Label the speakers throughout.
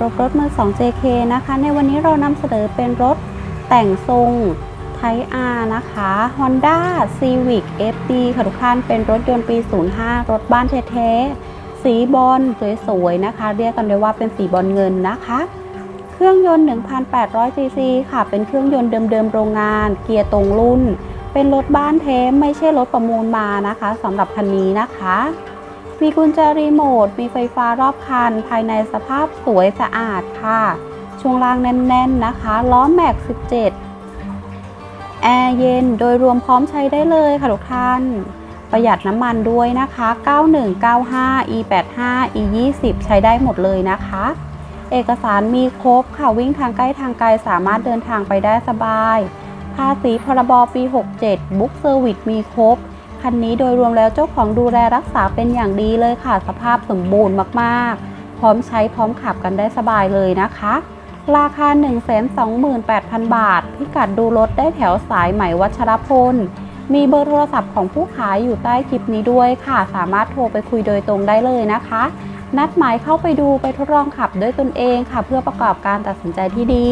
Speaker 1: รถรถมือ 2 JK นะคะ ในวันนี้เรานำเสนอเป็นรถแต่งทรงไทอานะคะ Honda Civic FD ค่ะทุกท่านเป็นรถยนต์ปี 05 รถบ้านเท่ๆสีบอลสวยๆนะคะ เรียกกันได้ว่าเป็นสีบอลเงินนะคะ เครื่องยนต์ 1,800ซีซีค่ะ เป็นเครื่องยนต์เดิมๆโรงงาน เกียร์ตรงรุ่น เป็นรถบ้านเทมไม่ใช่รถประมูลมานะคะสำหรับคันนี้นะคะ มีกุญแจรีโมท มีไฟฟ้ารอบคัน ภายในสภาพสวยสะอาดค่ะ ช่วงล่างแน่น ๆ นะคะ ล้อแม็ก 17 แอร์เย็น โดยรวมพร้อมใช้ได้เลยค่ะทุกท่าน ประหยัดน้ำมันด้วยนะคะ 9195 E85 E20 ใช้ได้หมดเลยนะคะ เอกสารมีครบค่ะ วิ่งทางใกล้ทางไกลสามารถเดินทางไปได้สบาย ภาษีพรบปี 67 บุ๊กเซอร์วิสมีครบ คันนี้โดยรวมแล้วเจ้าของดูแลรักษาเป็นอย่างดีเลยค่ะ สภาพสมบูรณ์มากๆ พร้อมใช้พร้อมขับกันได้สบายเลยนะคะ ราคา 128,000 บาท พิกัดดูรถได้แถวสายไหมวัชรพล มีเบอร์โทรศัพท์ของผู้ขายอยู่ใต้คลิปนี้ด้วยค่ะ สามารถโทรไปคุยโดยตรงได้เลยนะคะ นัดหมายเข้าไปดูไปทดลองขับด้วยตนเองค่ะ เพื่อประกอบการตัดสินใจที่ดี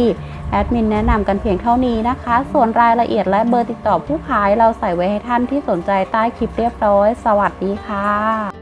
Speaker 1: แอดมินแนะนำกันเพียงเท่านี้นะคะ ส่วนรายละเอียดและเบอร์ติดต่อผู้ขายเราใส่ไว้ให้ท่านที่สนใจใต้คลิปเรียบร้อย สวัสดีค่ะ